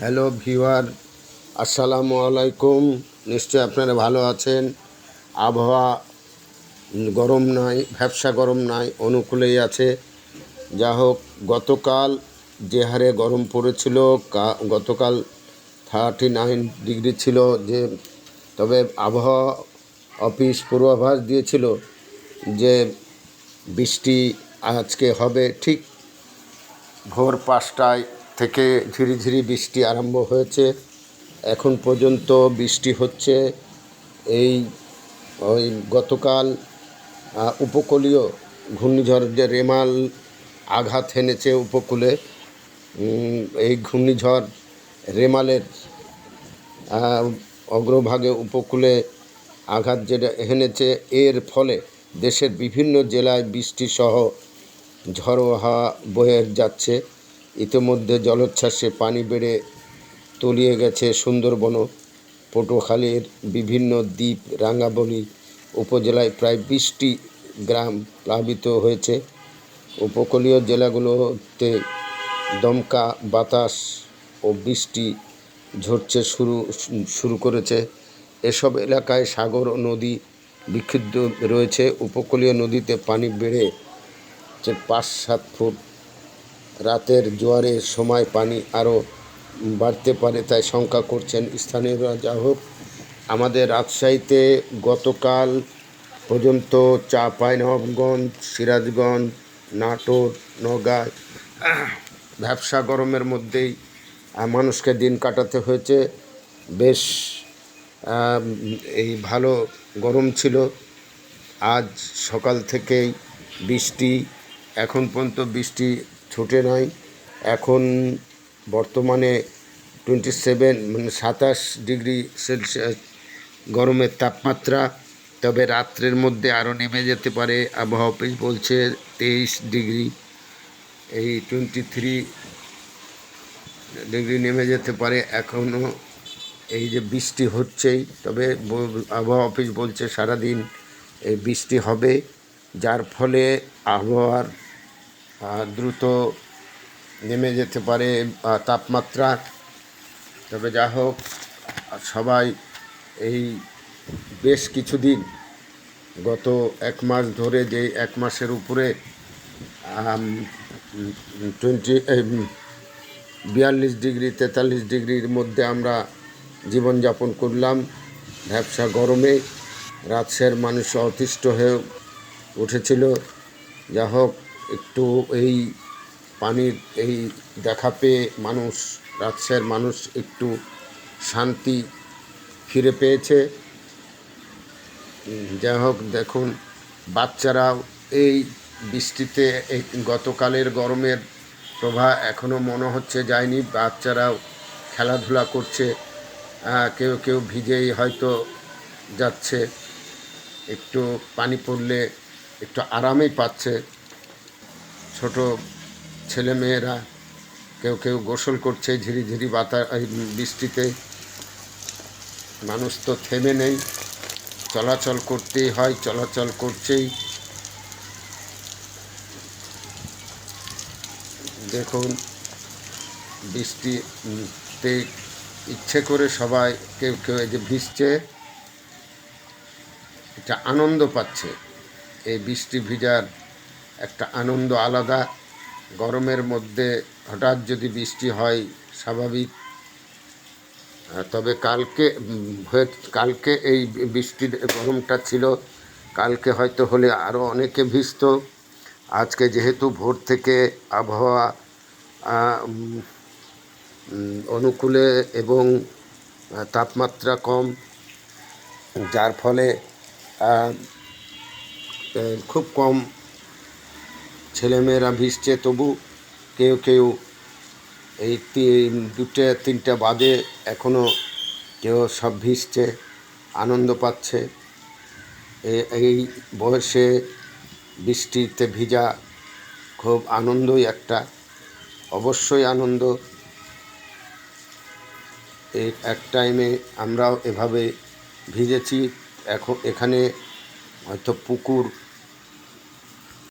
Hello ভিওয়ার আসসালামু আলাইকুম। নিশ্চয়ই আপনারা ভালো আছেন। আবহাওয়া গরম নাই ভ্যাবসা গরম নাই, অনুকূলেই আছে। যা হোক, গতকাল যে হারে গরম পড়েছিল গতকাল থার্টি নাইন ডিগ্রি ছিল যে, তবে আবহাওয়া অফিস পূর্বাভাস দিয়েছিল যে, বৃষ্টি আজকে হবে ঠিক ভোর পাঁচটায়। থেকে ঝিরিঝিরি বৃষ্টি আরম্ভ হয়েছে। এখন পর্যন্ত বৃষ্টি হচ্ছে। এই ওই গতকাল উপকূলীয় ঘূর্ণিঝড় যে রেমাল আঘাত হেনেছে উপকূলে এই ঘূর্ণিঝড় রেমালের অগ্রভাগে উপকূলে আঘাত যেটা হেনেছে, এর ফলে দেশের বিভিন্ন জেলায় বৃষ্টিসহ ঝড়ো হাওয়া বয়ে যাচ্ছে। ইতিমধ্যে জলোচ্ছ্বাসে পানি বেড়ে তলিয়ে গেছে সুন্দরবন পটুয়াখালীর বিভিন্ন দ্বীপ, রাঙ্গাবলী উপজেলায় প্রায় বিশটি গ্রাম প্লাবিত হয়েছে। উপকূলীয় জেলাগুলোতে দমকা বাতাস ও বৃষ্টি ঝরছে শুরু শুরু করেছে। এসব এলাকায় সাগর ও নদী বিক্ষুব্ধ রয়েছে। উপকূলীয় নদীতে পানি বেড়ে যে পাঁচ সাত ফুট রাতের জোয়ারের সময় পানি আরও বাড়তে পারে, তাই শঙ্কা করছেন স্থানীয়রা। যা হোক, আমাদের রাজশাহীতে গতকাল পর্যন্ত চাঁপাইনবাবগঞ্জ সিরাজগঞ্জ, নাটোর নগাঁ ব্যবসা গরমের মধ্যেই মানুষকে দিন কাটাতে হয়েছে। বেশ এই ভালো গরম ছিল। আজ সকাল থেকেই বৃষ্টি, এখন পর্যন্ত বৃষ্টি ছুটে নয়। এখন বর্তমানে টোয়েন্টি সেভেন মানে সাতাশ ডিগ্রি সেলসিয়াস গরমের তাপমাত্রা, তবে রাত্রের মধ্যে আরও নেমে যেতে পারে। আবহাওয়া অফিস বলছে তেইশ ডিগ্রি। এই টোয়েন্টি থ্রি ডিগ্রি নেমে যেতে পারে এখনও এই যে বৃষ্টি হচ্ছেই, তবে আবহাওয়া অফিস বলছে সারাদিন এই বৃষ্টি হবে। যার ফলে আবহাওয়ার দ্রুত নেমে যেতে পারে তাপমাত্রা। তবে যা হোক সবাই এই বেশ কিছুদিন, গত এক মাস ধরে যে এক মাসের উপরে টোয়েন্টি বিয়াল্লিশ ডিগ্রি, তেতাল্লিশ ডিগ্রির মধ্যে আমরা জীবনযাপন করলাম। ব্যবসা গরমে রাজশাহীর মানুষ অতিষ্ঠ হয়ে উঠেছিল। যা হোক একটু এই পানির এই দেখা পেয়ে মানুষ, রাজশাহীর মানুষ একটু শান্তি ফিরে পেয়েছে। যাই হোক, দেখুন, বাচ্চারাও এই বৃষ্টিতে, এই গতকালের গরমের প্রভাব এখনও মনে হচ্ছে যায়নি। বাচ্চারাও খেলাধুলা করছে কেউ কেউ ভিজেই হয়তো যাচ্ছে। একটু পানি পড়লে একটু আরামই পাচ্ছে। ছোট ছেলেমেয়েরা কেউ কেউ গোসল করছে ঝিরিঝিরি বাতা বৃষ্টিতে। মানুষ তো থেমে নেই। চলাচল করতেই হয়, চলাচল করছেই। দেখুন, বৃষ্টিতে ইচ্ছে করে সবাই কেউ কেউ এই যে ভিজছে এটা আনন্দ পাচ্ছে। এই বৃষ্টি ভিজার একটা আনন্দ আলাদা। গরমের মধ্যে হঠাৎ যদি বৃষ্টি হয়, স্বাভাবিক। তবে কালকে কালকে এই বৃষ্টির গরমটা ছিল। কালকে হয়তো হলে আরও অনেকে ভিজত। আজকে যেহেতু ভোর থেকে আবহাওয়া অনুকূলে এবং তাপমাত্রা কম, যার ফলে খুব কম ছেলেমেয়েরা ভিজছে, তবু কেউ কেউ এই দুটো, তিনটা বাজে এখনও কেউ সব ভিজছে, আনন্দ পাচ্ছে। এই বয়সে বৃষ্টিতে ভিজা খুব আনন্দই একটা, অবশ্যই আনন্দ। এই এক টাইমে আমরাও এভাবে ভিজেছি, এখন এখানে হয়তো পুকুর